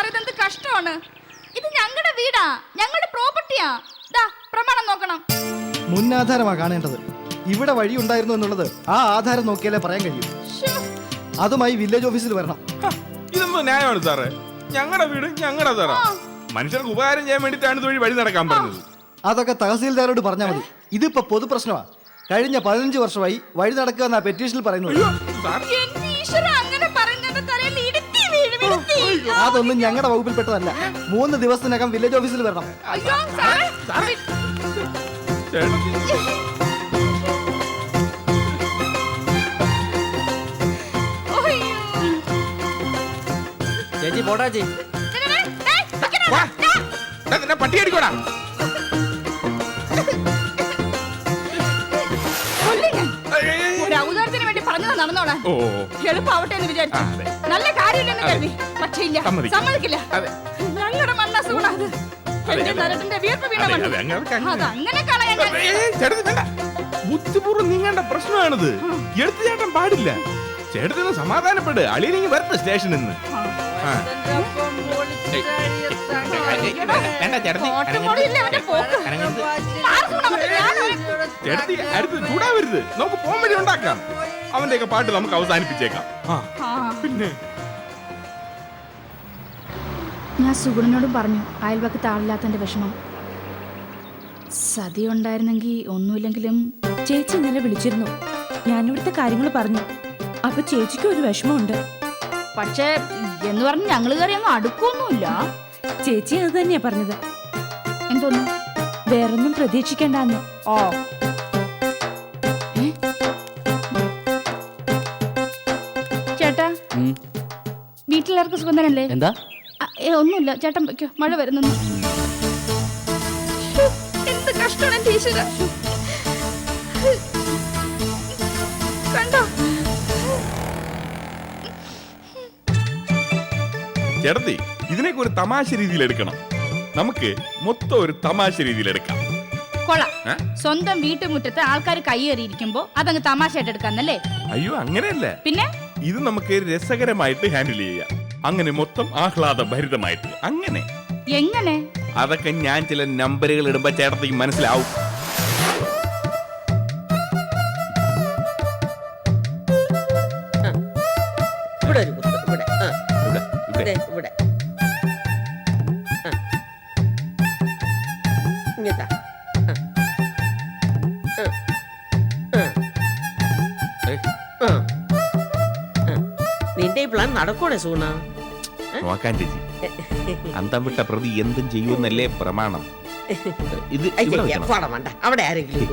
Sir ഇതെന്ത് കഷ്ടമാണ്? ഇത് ഞങ്ങളുടെ വീടാ. ഞങ്ങളുടെ പ്രോപ്പർട്ടിയാ. ദാ പ്രമാണം നോക്കണം. മുന്നാധാരമാ കാണേണ്ടത്. ഇവിടെ വഴി ഉണ്ടായിരുന്നു എന്നുള്ളത് ആ ആധാരം നോക്കിയാലേ പറയാൻ കഴിയൂ. ശ്ശോ. അതുമായി വില്ലേജ് ഓഫീസിൽ വരണം. ഇതൊന്നും ന്യായമാണ് സാറേ? ഞങ്ങളുടെ വീട് ഞങ്ങളുടെ സാറാ മനുഷ്യർക്ക് ഉപകാരം ചെയ്യാൻ വേണ്ടിയിട്ടാണ് ഇതുവഴി വഴി നടക്കാൻ പറഞ്ഞത്. അതൊക്കെ തഹസീൽദാരോട് പറഞ്ഞാൽ മതി. ഇതിപ്പോ പൊതുപ്രശ്നമാ. കഴിഞ്ഞ പതിനഞ്ച് വർഷമായി വഴി നടക്കുക എന്നാ പെറ്റീഷനിൽ പറയുന്നത് സാർ. എന്റെ ഈശ്വരാ, അങ്ങനെ അതൊന്നും ഞങ്ങളുടെ വകുപ്പിൽപ്പെട്ടതല്ല. മൂന്ന് ദിവസത്തിനകം വില്ലേജ് ഓഫീസിൽ വരണം. അയ്യോ, സാറേ, സാറേ. ചേച്ചി പോടാ ചേച്ചി. ദേ, നടന്നോളാൻ ഓ എളുപ്പാവട്ടെ എന്ന് വിചാരിച്ചു. അതെ. നല്ല കാര്യമില്ലെന്ന് അതെ. കരുതി. പക്ഷേ ഇല്ല സമ്മതിക്കില്ല. സമ്മതിക്കില്ല അതെ. ഞങ്ങളുടെ മണ്ണസുഖം അത്. എന്റെ അതെ. നരട്ടിന്റെ വിയർപ്പ് വീണ അതെ, മണ്ണ്. അതെ, അങ്ങനെ അങ്ങനെ. അത് അങ്ങനെ കളയാൻ ഞാൻ- ഏയ്, ഏയ്, ചേട്ടത്തി വേണ്ട. ബുദ്ധിപൂർവം നീങ്ങേണ്ട പ്രശ്നമാണിത്. എടുത്തു ചേട്ടൻ പാടില്ല. ചേട്ടത്തിന് സമാധാനപ്പെട്. അളിയനെങ്കി വരട്ടെ സ്റ്റേഷനിൽ നിന്ന്. ആ. വേണ്ട, അവന്റെ പോക്ക്? അനങ്ങരുത്. ഞാൻ ചേട്ടത്തി അടുത്ത് ചൂടാവരുത്. നമുക്ക് പോകാൻ വഴി ഉണ്ടാക്കാം. അവന്റെയൊക്കെ പാട്ട് നമുക്ക് അവസാനിപ്പിച്ചേക്കാം. പിന്നെ? ഞാൻ സുഗുണനോടും പറഞ്ഞു അയൽവക്കത്ത് ആളില്ലാത്തതിന്റെ വിഷമം. സതി ഉണ്ടായിരുന്നെങ്കിൽ ഒന്നുമില്ലെങ്കിലും ചേച്ചി ഇന്നലെ വിളിച്ചിരുന്നു. ഞാനിവിടുത്തെ കാര്യങ്ങൾ പറഞ്ഞു. അപ്പൊ ചേച്ചിക്ക് ഒരു വിഷമമുണ്ട്. പക്ഷേ എന്ന് പറഞ്ഞ് ഞങ്ങൾ കയറി അങ്ങ് അടുക്കൊന്നുമില്ല ചേച്ചി അത് തന്നെയാ പറഞ്ഞത്. എന്തോന്നു? വേറൊന്നും പ്രതീക്ഷിക്കണ്ടെന്ന്. ഓ. സുഖം എന്താ? ഏ, ഒന്നുമില്ല. ചേട്ടൻ വെക്കോ മഴ വരുന്നു എന്ത് കഷ്ടമാണ് എന്റെ ഈശ്വര. കണ്ടോ? ചേട്ടത്തി ഇതിനൊക്കെ ഒരു തമാശ രീതിയിൽ എടുക്കണം. നമുക്ക് മൊത്തം ഒരു തമാശ രീതിയിൽ എടുക്കാം. കൊള്ളാം? സ്വന്തം വീട്ടുമുറ്റത്ത് ആൾക്കാർ കൈയേറിയിരിക്കുമ്പോ അതങ്ങ് തമാശയായിട്ട് എടുക്കാന്നല്ലേ? അയ്യോ അങ്ങനെയല്ല. പിന്നെ? ഇത് നമുക്ക് രസകരമായിട്ട് ഹാൻഡിൽ ചെയ്യാം. അങ്ങനെ മൊത്തം ആഹ്ലാദഭരിതമായിട്ട്. അങ്ങനെ. എങ്ങനെ? അതൊക്കെ ഞാൻ ചില നമ്പറുകൾ ഇടുമ്പോ ചേട്ടത്തേക്ക് മനസ്സിലാവും. ഇവിടെ ഒരു കുത്ത് ഇവിടെ. ആ, ഇവിടെ, ഇവിടെ. ദേ, ഇവിടെ. ഇങ്ങത്താ പ്ലാൻ നടക്കൂടെ സൂണ. നോക്കാൻ ചേച്ചി അന്തം വിട്ട പ്രതി എന്തും ചെയ്യുമെന്നല്ലേ പ്രമാണം. ഇത് വേണ്ട. അവിടെ ആരെങ്കിലും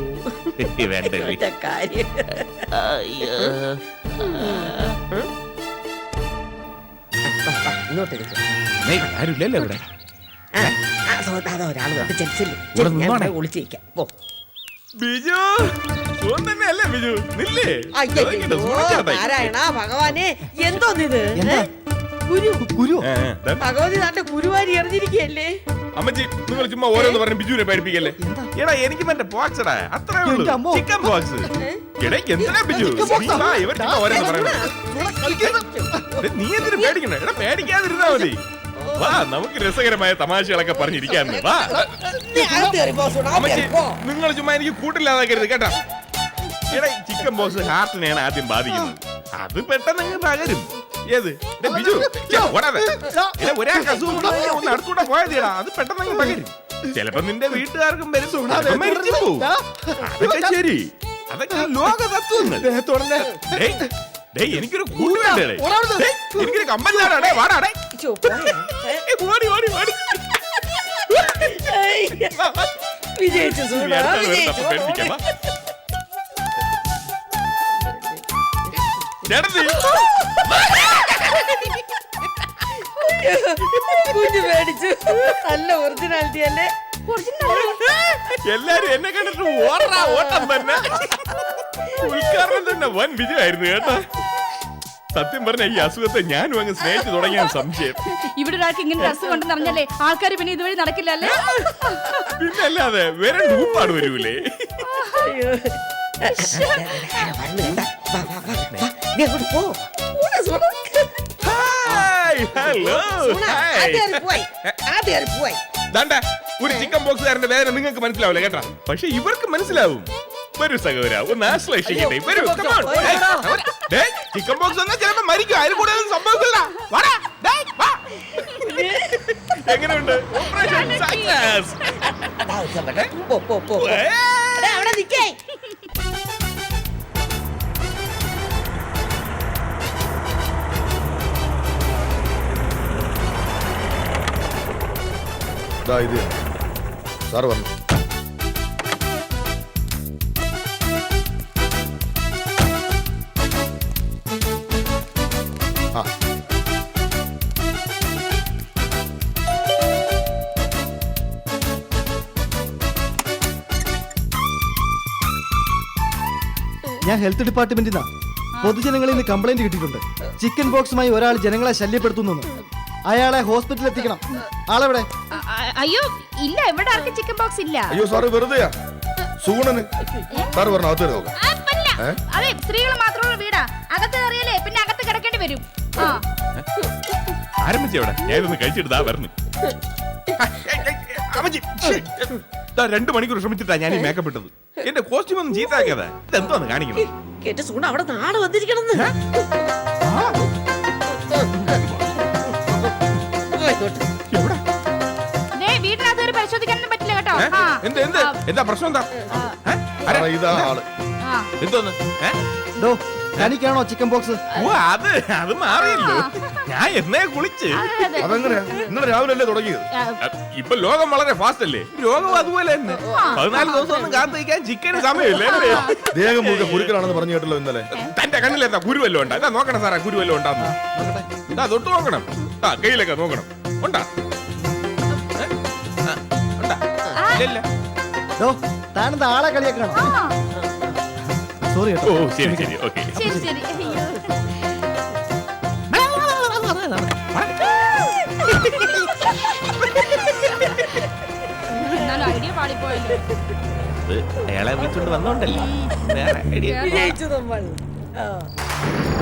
ഇങ്ങോട്ട് ആരുമില്ലല്ലോ ഇവിടെ. ഒരാൾ ഒളിച്ചിരിക്കാം പോ. ബിജു തന്നെയല്ലേ ബിജു? നില്ലേ? അയ്യോ നാരായണ ഭഗവാനെ എന്തോന്നിത്? ഗുരു ഗുരു ഭഗവതി നാട്ടെ ഗുരുവാരി എറിഞ്ഞിരിക്കല്ലേ അമ്മച്ചി നിങ്ങൾ ചുമ്മാ ഓരോന്ന് പറഞ്ഞ് ബിജുവിനെ പേടിപ്പിക്കല്ലേ? എടാ എനിക്ക് മറ്റേ ബോക്സടാ അത്രേ ഉള്ളൂ. ചിക്കൻ ബോക്സ് എടാ എന്തിനാ ബിജു? നീ വാ, ഇവർ ചുമ്മാ ഓരോന്ന് പറയണം നീ എന്തിനു പേടിക്കണേ? എടാ പേടിക്കാതിരുന്നാ മതി. വാ നമുക്ക് രസകരമായ തമാശകളൊക്കെ പറഞ്ഞിരിക്കാന്ന്. വാ. നീ അകത്ത് കയറി പോ, സുണ, അകത്ത് അമ്മച്ചി കയറി പോ. നിങ്ങൾ ചുമ്മാ എനിക്ക് കൂട്ടില്ലാതാക്കരുത് കേട്ടാ. എടാ ചിക്കൻ ബോക്സ് ഹാർട്ടിനെയാണ് ആദ്യം ബാധിക്കുന്നത്. അത് പെട്ടെന്ന് അങ്ങ് പകരും ഏത്? ബിജു ഛെ, ഓടാതെ. എടാ, ഒരാൾക്ക് അസുഖം ഉണ്ടെങ്കിൽ ഒന്ന് അടുത്തൂടെ പോയതേടാ. അത് പെട്ടെന്ന് അങ്ങ് പകരും ചിലപ്പോ നിന്റെ വീട്ടുകാർക്കും വരും ചിലപ്പോ മരിച്ചു പോവും. അതൊക്കെ ശരി. അതൊക്കെ ലോക തത്വങ്ങൾ. ഡേയ്, ഡേയ്, എനിക്കൊരു കൂട്ട് വേണ്ടേ ഡേയ്, എനിക്കൊരു കമ്പനിയാടാ ഡേ ഏ? ഓടി ഓടി ഓടി. വിജയിച്ചു കുഞ്ഞു മേടിച്ചു നല്ല ഒറിജിനാലിറ്റി അല്ലേ? എല്ലാരും എന്നെ കണ്ടിട്ട് ഓടാ ഓട്ടം തന്നെ. ഉദ്ഘാടനം തന്നെ വൻ വിജയമായിരുന്നു കേട്ടാ. സത്യം പറഞ്ഞ ഈ അസുഖത്തെ ഞാനും അങ്ങ് സ്നേഹിച്ചു തുടങ്ങിയ സംശയം. ഇവിടെ ഒരാൾക്ക് ഇങ്ങനെ ഒരു അസുഖം ഉണ്ടെന്ന് അറിഞ്ഞല്ലേ ആൾക്കാർ പിന്നെ ഇതുവഴി നടക്കില്ലല്ലേ പിന്നെ അല്ലാതെ വേറെ ഡൂപ്പാട് വരൂലേ. ഹലോ ദാണ്ട ഒരു ചിക്കൻ ബോക്സുകാരന്റെ വേദന നിങ്ങൾക്ക് മനസ്സിലാവില്ല കേട്ടാ. പക്ഷെ ഇവർക്ക് മനസ്സിലാവും. വരൂ സഹോദര ഒന്ന് ആശ്ലേഷിക്കട്ടെ. വരൂ ചിക്കൻ ബോക്സ് വന്നാൽ ചിലപ്പോ മരിക്കും. അതിൽ കൂടുതൽ സംഭവിക്കില്ല. വാടാ, ഡേയ്, വാ. എങ്ങനെയുണ്ട്? ഓപ്പറേഷൻ സക്സസ് അവിടെ ഇതാ ഇത്. സാറ് വന്നു. ഹെൽത്ത് ഡിപ്പാർട്ട്മെന്റിൽ നിന്ന്. പൊതുജനങ്ങളിൽ നിന്ന് കംപ്ലൈന്റ് കിട്ടിയിട്ടുണ്ട്. ചിക്കൻ ബോക്സുമായി ഒരാൾ ജനങ്ങളെ ശല്യപ്പെടുത്തുന്നു. അയാളെ ഹോസ്പിറ്റലിൽ എത്തിക്കണം. ആളെവിടെ? അയ്യോ ഇല്ല ഇവിടെ ആർക്കും ചിക്കൻ ബോക്സ് ഇല്ല. അയ്യോ സാറ് വെറുതെയാ. സൂണന്. സാറ് പറഞ്ഞു അകത്ത് നോക്കാം? അതെ സ്ത്രീകൾ മാത്രമുള്ള വീടാ. അകത്ത് കയറിയാലേ പിന്നെ അകത്ത് കിടക്കേണ്ടി വരും. ആരംഭിച്ചവിടെ ഞാനിതൊന്ന് കഴിച്ചിട്ട് വരണം. രണ്ടു മണിക്കൂർ ശ്രമിച്ചിട്ടാ ഞാൻ ഈ മേക്കപ്പ് ഇട്ടത്. എന്റെ കോസ്റ്റ്യൂം ഒന്നും ചീത്താക്കിയതാ ഇതെന്തോന്ന് കാണിക്കുന്നത്? കേട്ട് സൂണ അവിടെ നാളെ വന്നിരിക്കണം പരിശോധിക്കാനൊന്നും പറ്റില്ല കേട്ടോ. എന്ത് എന്ത്? എന്താ പ്രശ്നം എന്താ? ഇതാ ആൾ. ആ. എന്തോന്ന്? തനിക്കാണോ ചിക്കൻ ബോക്സ് ഓ അത് അത് മാറിയല്ലോ. ഞാൻ എന്നേ കുളിച്ച്. അതെ, അതെ. അതെങ്ങനെയാ? ഇന്നലെ രാവിലെ അല്ലേ തുടങ്ങിയത് ഇപ്പൊ ലോകം വളരെ ഫാസ്റ്റ് അല്ലേ രോഗം അതുപോലെ തന്നെ. പതിനാല് ദിവസം ഒന്നും കാത്തിരിക്കാൻ ചിക്കന് സമയമില്ലേ ദേഹം മുഴുവൻ കുരുക്കലാണെന്ന് പറഞ്ഞു കേട്ടല്ലോ ഇന്നലെ. തന്റെ കണ്ണിൽ എന്താ കുരുവല്ലോ ഉണ്ടാ? എന്താ നോക്കണം സാറേ കുരുവല്ലോ ഉണ്ടാന്ന് ഇതാ തൊട്ട് നോക്കണം. ആ കയ്യിലൊക്കെ നോക്കണം. ഉണ്ടാ? താനെന്താ ആളെ കളിയൊക്കെ സോറി ഓ ശരി ശരി. ഓക്കെ. ശരി ശരി. അയാളെ വിളിച്ചോണ്ട് വന്നോണ്ടല്ലേ. വേറെ ഐഡിയ നമ്മൾ. ആ.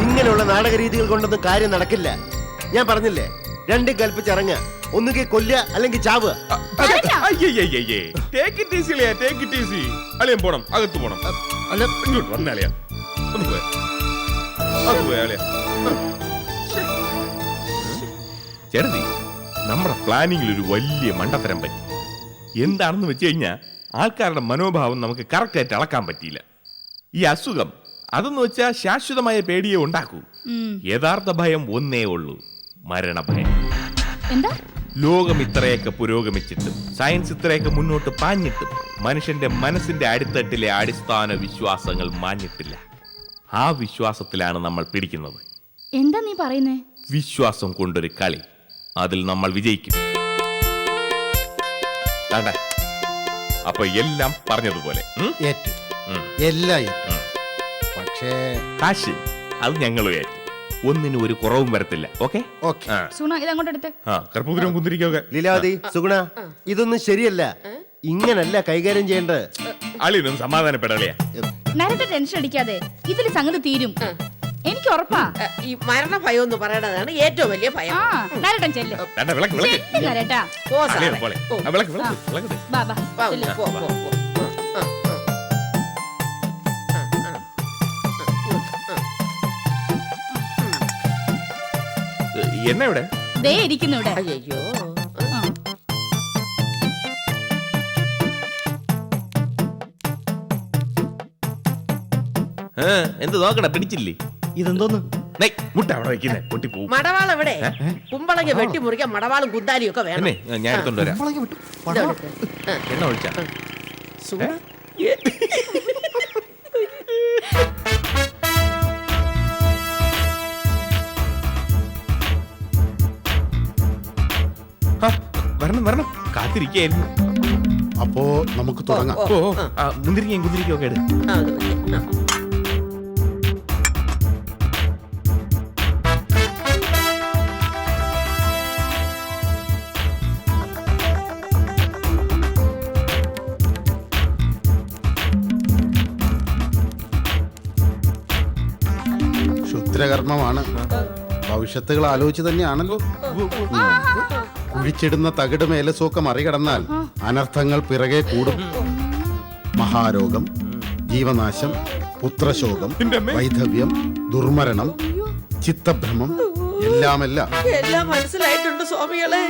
ഇങ്ങനെയുള്ള നാടകരീതികൾ കൊണ്ടൊന്നും കാര്യം നടക്കില്ല. ഞാൻ പറഞ്ഞില്ലേ രണ്ടും കൽപ്പിച്ചിറങ്ങ ഒന്നുകിൽ കൊല്ല അല്ലെങ്കിൽ ചാവുക. അയ്യയ്യയ്യേ. ടേക്ക് ഇറ്റ് ഈസി അളിയാ ടേക്ക് ഇറ്റ് ഈസി അളിയൻ പോണം അകത്ത് പോണം. അല്ല ഇങ്ങോട്ട് വന്ന അളിയാ. ഒന്ന് പോയ. അത് പോയ അളിയാ. ചെറുതി നമ്മുടെ പ്ലാനിങ്ങിൽ ഒരു വലിയ മണ്ടത്തരം പറ്റി. എന്താണെന്ന് വെച്ച് കഴിഞ്ഞാൽ ആൾക്കാരുടെ മനോഭാവം നമുക്ക് കറക്റ്റായിട്ട് അളക്കാൻ പറ്റിയില്ല. ഈ അസുഖം അതെന്ന് വെച്ചാൽ ശാശ്വതമായ പേടിയെ ഉണ്ടാക്കൂ. യഥാർത്ഥ ഭയം ഒന്നേ ഉള്ളൂ മരണഭയം. എന്താ? ലോകം ഇത്രയൊക്കെ പുരോഗമിച്ചിട്ടും സയൻസ് ഇത്രയൊക്കെ മുന്നോട്ട് പാഞ്ഞിട്ടും മനുഷ്യന്റെ മനസ്സിന്റെ അടിത്തട്ടിലെ അടിസ്ഥാന വിശ്വാസങ്ങൾ മാഞ്ഞിട്ടില്ല. ആ വിശ്വാസത്തിലാണ് നമ്മൾ പിടിക്കുന്നത്. എന്താ നീ പറയുന്നേ? വിശ്വാസം കൊണ്ടൊരു കളി അതിൽ നമ്മൾ വിജയിക്കും. ദാണ്ടെ. അപ്പൊ എല്ലാം പറഞ്ഞതുപോലെ. ഉം? ഏറ്റു. ഉം. എല്ലാം ഏറ്റു. ഉം. പക്ഷേ കാശ്. അത് ഞങ്ങളും ഏറ്റു. ഒന്നിനും ഒരു കുറവും വരത്തില്ല. ഓക്കെ? ഓക്കെ. ആ. സുണ ഇതങ്ങോട്ട് എടുത്ത്. ആ കർപ്പൂരം കുന്തിരിക്കൊക്കെ. ലീലാവതി സുഗുണ ഇതൊന്നും ശരിയല്ല. ഇങ്ങനല്ല കൈകാര്യം ചെയ്യേണ്ടത്. അളിയൊന്നും സമാധാനപ്പെടാളിയാ നേരത്തെ ടെൻഷൻ അടിക്കാതെ ഇതിൽ സംഗതി തീരും. എനിക്ക് ഉറപ്പാ ഈ മരണ ഭയം എന്ന് പറയണതാണ് ഏറ്റവും വലിയ ഭയം ആ നേരട്ടൻ ചെല്ല് ദാണ്ടെ, വിളക്ക് വിളക്ക് ചെല്ല് നേരട്ടാ പോ അളിയൻ സാറേ. പോലെ ഓ, ആ, വിളക്ക് വാ, ചെല്ല്. പോ, പോ, പോ. ആ, ആ, ആ. ആ, ആ. എന്നെ ഇവിടെ ദേ ഇരിക്കുന്നു ഇവിടെ അയ്യോ. ആ, എന്ത് നോക്കണ പിടിച്ചില്ലേ ഇതെന്തോന്ന്? മുട്ട അവിടെ വെക്കുന്നേ പൊട്ടി പോകും മടവാൾ എവിടെ? കുമ്പളങ്ങ വെട്ടി മുറിക്കാൻ മടവാളും കുന്താലിയും ഒക്കെ വേണം. എന്നെ ഞാൻ എടുത്തോണ്ട് വരാം. എടുക്ക്. എണ്ണ ഒഴിച്ചാ. വരണം വരണം. കാത്തിരിക്കായിരുന്നു അപ്പോ നമുക്ക് തുടങ്ങാം. മുന്തിരിക്കയും മുന്തിരിങ്ങയും ഒക്കെ എടു. ക്ഷുദ്രകർമ്മമാണ് ഭവിഷ്യത്തുകൾ ആലോചിച്ച് തന്നെയാണല്ലോ. കുഴിച്ചിടുന്ന തകിടും ഏലസുമൊക്കെ മറികടന്നാൽ അനർത്ഥങ്ങൾ പിറകെ കൂടും. മഹാരോഗം ജീവനാശം പുത്രശോകം വൈധവ്യം ദുർമരണം ചിത്തഭ്രമം എല്ലാമെല്ലാം. എല്ലാം മനസ്സിലായിട്ടുണ്ട് സ്വാമികളെ.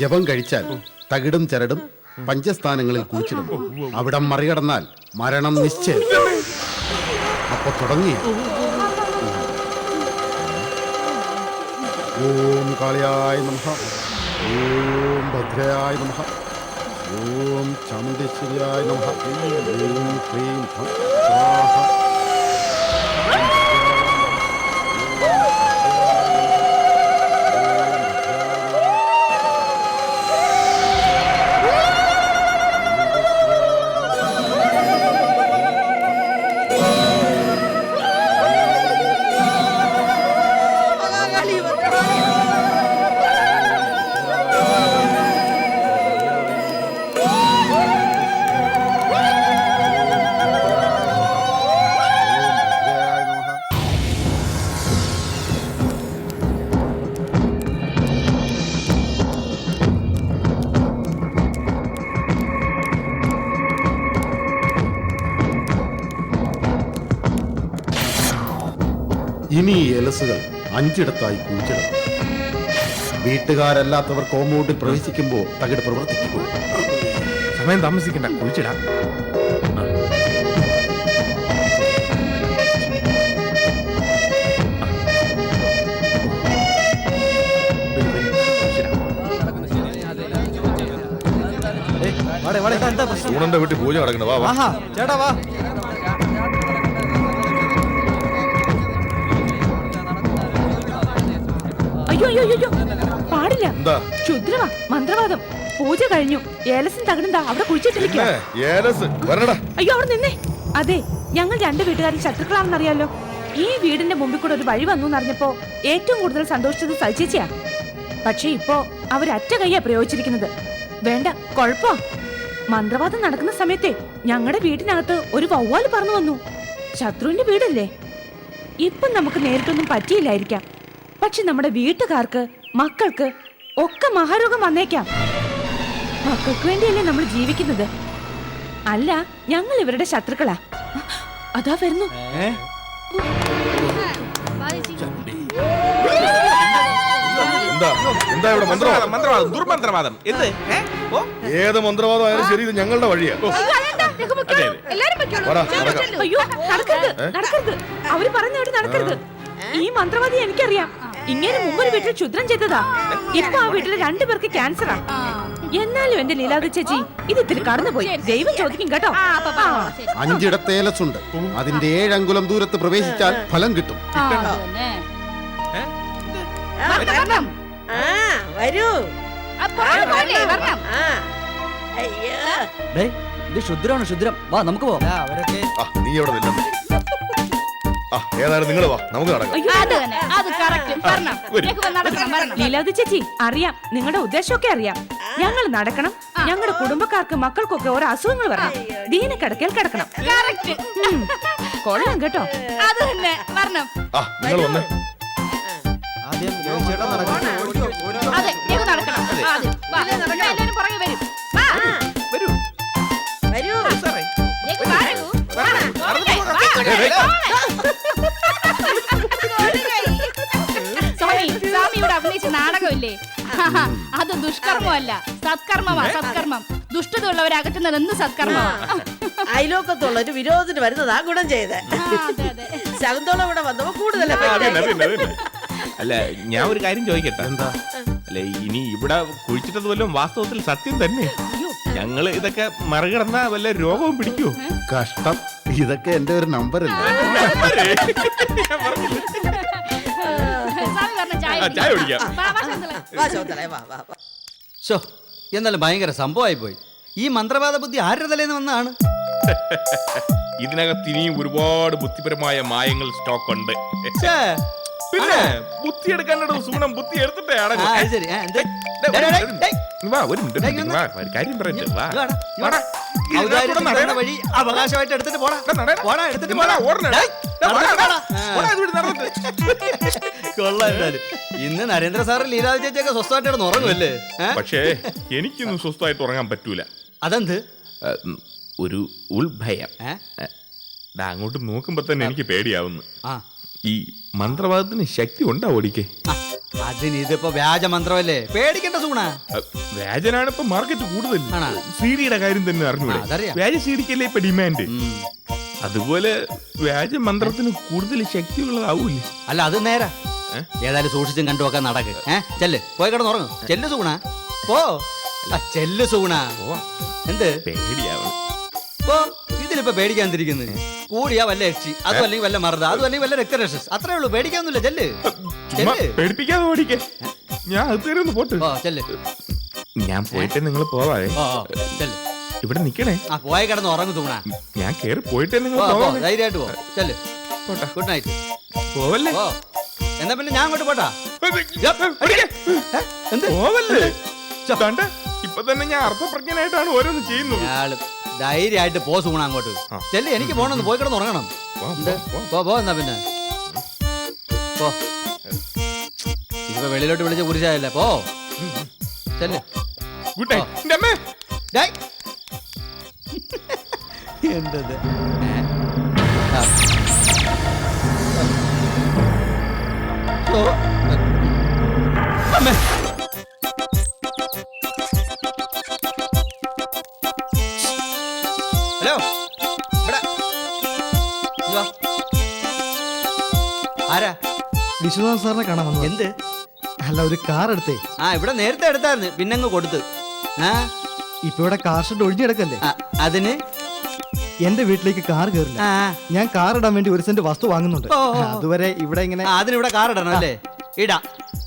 ജപം കഴിച്ചാൽ തകിടും ചരടും പഞ്ചസ്ഥാനങ്ങളിൽ കുഴിച്ചിടും. അവിടം മറികടന്നാൽ മരണം നിശ്ചയം. അപ്പൊ തുടങ്ങി. ഓം കാളിയായ നമഃ. ഓം ഭദ്രയായ നമഃ. ഓം ചാമുണ്ടേശ്വരിയായ നമഃ. ഓം ഫം സ്വാഹ. ഇനി ഈ എലസുകൾ അഞ്ചിടത്തായി കുഴിച്ചിടണം വീട്ടുകാരല്ലാത്തവർ കോമ്പൗണ്ടിൽ പ്രവേശിക്കുമ്പോൾ തകിട് പ്രവർത്തിക്കുമ്പോൾ സമയം താമസിക്കണ്ട കുഴിച്ചിടാം വീട്ടിൽ പൂജ നടക്കണ വാ വാ ചേട്ടാ വാ അയ്യോ അയ്യോ അയ്യോ പാടില്ല. ക്ഷുദ്രവാ മന്ത്രവാദം. പൂജ കഴിഞ്ഞു. ഏലസിന് തകിടും അവിടെ കുഴിച്ചിട്ടിരിക്കും അയ്യോ അവിടെ നിന്നേ. അതെ ഞങ്ങൾ രണ്ട് വീട്ടുകാരും ശത്രുക്കളാണെന്നറിയാലോ. ഈ വീടിന്റെ മുമ്പിൽ കൂടെ ഒരു വഴി വന്നു എന്നറിഞ്ഞപ്പോ ഏറ്റവും കൂടുതൽ സന്തോഷിച്ചത് സജിച്ചയാ പക്ഷെ ഇപ്പോ അവരറ്റ കൈയാ പ്രയോഗിച്ചിരിക്കുന്നത്. വേണ്ട കൊഴപ്പോ. മന്ത്രവാദം നടക്കുന്ന സമയത്തെ ഞങ്ങളുടെ വീട്ടിനകത്ത് ഒരു വവ്വാൽ പറന്നു വന്നു. ശത്രുവിന്റെ വീടല്ലേ? ഇപ്പം നമുക്ക് നേരിട്ടൊന്നും പറ്റിയില്ലായിരിക്കാം. പക്ഷെ നമ്മുടെ വീട്ടുകാർക്ക് മക്കൾക്ക് ഒക്കെ മഹാരോഗം വന്നേക്കാം. മക്കൾക്ക് വേണ്ടിയല്ലേ നമ്മൾ ജീവിക്കുന്നത്? അല്ല ഞങ്ങൾ ഇവരുടെ ശത്രുക്കളാ. അതാ വരുന്നു. ഏ? എന്താ? എന്താ ഇവിടെ മന്ത്രവാദം? മന്ത്രവാദം മന്ത്രവാദം ദുർമന്ത്രവാദം. എന്ത്? ഏ? ഓ? ഏത് മന്ത്രവാദം ആയാലും ശരി ഇത് ഞങ്ങളുടെ വഴിയാ. നടക്കാം. അയ്യോ നടക്കരുത് നടക്കരുത്. അവർ പറഞ്ഞവിടെ നടക്കരുത്. ഈ മന്ത്രവാദി എനിക്കറിയാം. ഇങ്ങനെ മുമ്പൊരു വീട്ടിൽ ക്ഷുദ്രം ചെയ്തതാ. ഇപ്പൊ ആ വീട്ടിലെ രണ്ടുപേർക്ക് ക്യാൻസറാ എന്നാലും എന്റെ ലീലാദ ചേച്ചി ഇത് ഇത്തിരി കടന്നുപോയി. ദൈവം ചോദിക്കും കേട്ടോ. അഞ്ചിടത്ത് ഏലസുണ്ട് അതിന്റെ ഏഴങ്കുലം ദൂരത്ത് പ്രവേശിച്ചാൽ ഫലം കിട്ടും. വരൂ. ഇത് ക്ഷുദ്രമാണ് ക്ഷുദ്രം. വാ നമുക്ക് പോവാം. നീ എവിടെ നിന്നു ആ ഏതായാലും നിങ്ങൾ വാ നമുക്ക് നടക്കാം ലീലാവതി ചേച്ചി അറിയാം നിങ്ങളുടെ ഉദ്ദേശമൊക്കെ അറിയാം ഞങ്ങൾ നടക്കണം ഞങ്ങളുടെ കുടുംബക്കാർക്ക് മക്കൾക്കൊക്കെ ഓരോ അസുഖങ്ങൾ വരണം ദീന കിടക്കൽ കിടക്കണം ഉം. കൊള്ളാം കേട്ടോ ആ നിങ്ങൾ വന്നേ ആദ്യം ചേട്ടാ നടക്കണം വരും. വരൂ സ്വാമി സ്വാമി ഇവിടെ അഭിനയിച്ച നാടകമില്ലേ? അത് ദുഷ്കർമ്മമല്ല. സത്കർമ്മമാ സത്കർമ്മം. ദുഷ്ടത ഉള്ളവരെ അകറ്റുന്നത് എന്ത് സത്കർമ്മമാ? അയലോക്കത്തുള്ള ഒരു വിരോധത്തിന് വരുന്നതാ ഗുണം ചെയ്ത്. ആ, അതെ അതെ. ശകുന്തോളം ഇവിടെ വന്നപ്പോ കൂടുതൽ അല്ല ഞാൻ ഒരു കാര്യം ചോദിക്കട്ടെ? എന്താ? അല്ല ഇനി ഇവിടെ കുഴിച്ചിട്ടത് വല്ലതും വാസ്തവത്തിൽ സത്യം തന്നെ. ഞങ്ങൾ ഇതൊക്കെ മറികടന്ന വല്ല രോഗവും പിടിക്കൂ. കഷ്ടം. ഇതൊക്കെ എന്റെ ഒരു നമ്പർ ചായ കുടിക്കാം. വാ, വാ. വാ വാ വാ വാ. ഷോ എന്നാലും ഭയങ്കര സംഭവമായി പോയി ഈ മന്ത്രവാദ ബുദ്ധി ആരുടെ തലേന്ന് വന്നാണ് ഇതിനകത്ത് ഇനിയും ഒരുപാട് ബുദ്ധിപരമായ മായങ്ങൾ സ്റ്റോക്ക് ഉണ്ട് ഛേ, പിന്നെ ബുദ്ധി എടുക്കാനുള്ള സുഗുണം ബുദ്ധി എടുത്തിട്ടേ ആ, അടങ്ങും. അത് ശരി ആ, എന്ത്? വാ ഒരു മിനിറ്റ്, ഒരു ഡേ, മിനിറ്റ്, വാ, ഒരു കാര്യം പറയട്ടെ വാ ഇങ്ങ് വാടാ, ഇങ്ങ് വാടാ. വാടാ. ഔദാര്യത്തിൽ. വഴി അവകാശമായിട്ട് എടുത്തിട്ട് പോടാ. പോടാ എടുത്തിട്ട് പോടാ. കൊള്ളാം എന്തായാലും. ഇന്ന് നരേന്ദ്ര സാറ് ലീലാവതി ചേച്ചിയൊക്കെ സ്വസ്ഥമായിട്ട് കിടന്ന് ഉറങ്ങുമല്ലേ ഏ? പക്ഷേ എനിക്കൊന്നും സ്വസ്ഥമായിട്ട് ഉറങ്ങാൻ പറ്റൂല. അതെന്ത്? ഒരു ഉൾഭയം ഏ? ഏ, ദാ അങ്ങോട്ട് നോക്കുമ്പോ തന്നെ എനിക്ക് പേടിയാവുന്നു. ആ. ഈ മന്ത്രവാദത്തിന് ശക്തി ഉണ്ടാ ഓടിക്കേ? ആ, അതിന് ഇതിപ്പോ വ്യാജ മന്ത്രമല്ലേ പേടിക്കണ്ട സൂണ. വ്യാജനാണ് ഇപ്പൊ മാർക്കറ്റ് കൂടുതൽ. ആണോ? സീഡിയുടെ കാര്യം തന്നെ അറിഞ്ഞൂടെ? അതറിയാം. വ്യാജ സീഡിക്കല്ലേ ഇപ്പൊ ഡിമാൻഡ് അതുപോലെ വ്യാജ മന്ത്രത്തിന് കൂടുതൽ ശക്തി ശക്തിയുള്ളതാവൂലേ അല്ല അത് നേരാ. ഏ? ഏതായാലും സൂക്ഷിച്ചും കണ്ടുമൊക്കെ നടക്ക്. ഏ ചെല്ല്. പോയി കിടന്ന് ഉറങ്ങും. ചെല്ല് സൂണ. പോ. ആ, ചെല്ല് സൂണ. എന്ത്? പേടിയാവണം. പോ. ഇതിലിപ്പോ പേടിക്കാൻ തിരിക്കുന്നത് കൂടിയാ വല്ല എക്സി അതും അല്ലെങ്കിൽ വല്ല മറുത അതും അല്ലെങ്കിൽ വല്ല രക്തരക്ഷസ്. അത്രേ ഉള്ളൂ പേടിക്കാന്നില്ല ചെല്ല്. പേടിപ്പിക്കാതെ ഓടിക്കേ. ഞാൻ അത് തരുന്നു പോട്ട്? ഓ ചെല്ല്. ഞാൻ പോയിട്ട് നിങ്ങൾ പോവാതെ ഓ ഓ, ചെല്ല്. ഇവിടെ നിക്കണേ. ആ പോയി കിടന്ന് ഉറങ്ങു തൂണ. ഞാൻ കേറി പോയിട്ട് നിങ്ങൾ പോവാതെ ധൈര്യമായിട്ട് പോ. ചെല്ല്. ഗുഡ് നൈറ്റ് പോവല്ലേ? ഓ എന്നാ പിന്നെ ഞാൻ അങ്ങോട്ട് പോട്ടാ? ഓടിക്കേ. ഏ? എന്ത്? പോവല്ലേ? ദാണ്ട, ഇപ്പൊ തന്നെ ഞാൻ അർത്ഥപ്രജ്ഞനായിട്ടാണ് ഓരോന്ന് ചെയ്യുന്നത്. അയാൾ ധൈര്യമായിട്ട് പോ സൂണ അങ്ങോട്ട്. ചെല്ലേ എനിക്ക് പോണെന്ന് പോയി കിടന്ന് ഉറങ്ങണം. പോ, പോ, എന്നാ പിന്നെ. പോ. ഇപ്പൊ വെളിയിലോട്ട് വിളിച്ച കുരിശായല്ലേ? പോ. ചെല്ല്. Good night. എന്തത്. അമ്മേ. വിശ്വനാഥ് സാറിനെ കാണാൻ വന്നു എന്ത്? അല്ല ഒരു കാർ എടുത്തേ. ആ ഇവിടെ നേരത്തെ എടുത്തായിരുന്നു. പിന്നങ്ങ് കൊടുത്ത്. ആ? ഇപ്പൊ ഇവിടെ കാർ ഷെഡ് ഒഴിഞ്ഞെടുക്കല്ലേ ആ, അതിന്? എന്റെ വീട്ടിലേക്ക് കാർ കയറില്ല. ആ ഞാൻ കാർ ഇടാൻ വേണ്ടി ഒരു സെന്റ് വസ്തു വാങ്ങുന്നുണ്ട്. ഓ. അതുവരെ ഇവിടെ ഇങ്ങനെ ആ, അതിനിവിടെ കാർ ഇടണം അല്ലേ? ഇടാ.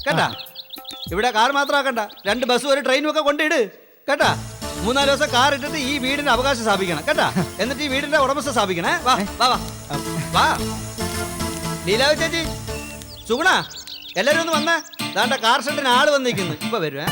കേട്ടാ? ഇവിടെ കാർ മാത്രമാക്കണ്ട രണ്ട് ബസ്സും ഒരു ട്രെയിനും ഒക്കെ കൊണ്ടിട് കേട്ടാ? മൂന്നാൽ ദിവസം കാർ ഇട്ടിട്ട് ഈ വീടിന്റെ അവകാശം സ്ഥാപിക്കണം. കേട്ടാ? എന്നിട്ട് ഈ വീടിന്റെ ഉടമസ്ഥ സ്ഥാപിക്കണേ. വാ വാ വാ. വാ. ലീലാവ് ചേച്ചി. സുഗുണ എല്ലാരും ഒന്ന് വന്നേ. കാർ ഷെഡിന് ആൾ വന്നിരിക്കുന്നു. ഇപ്പൊ വരും ഏ?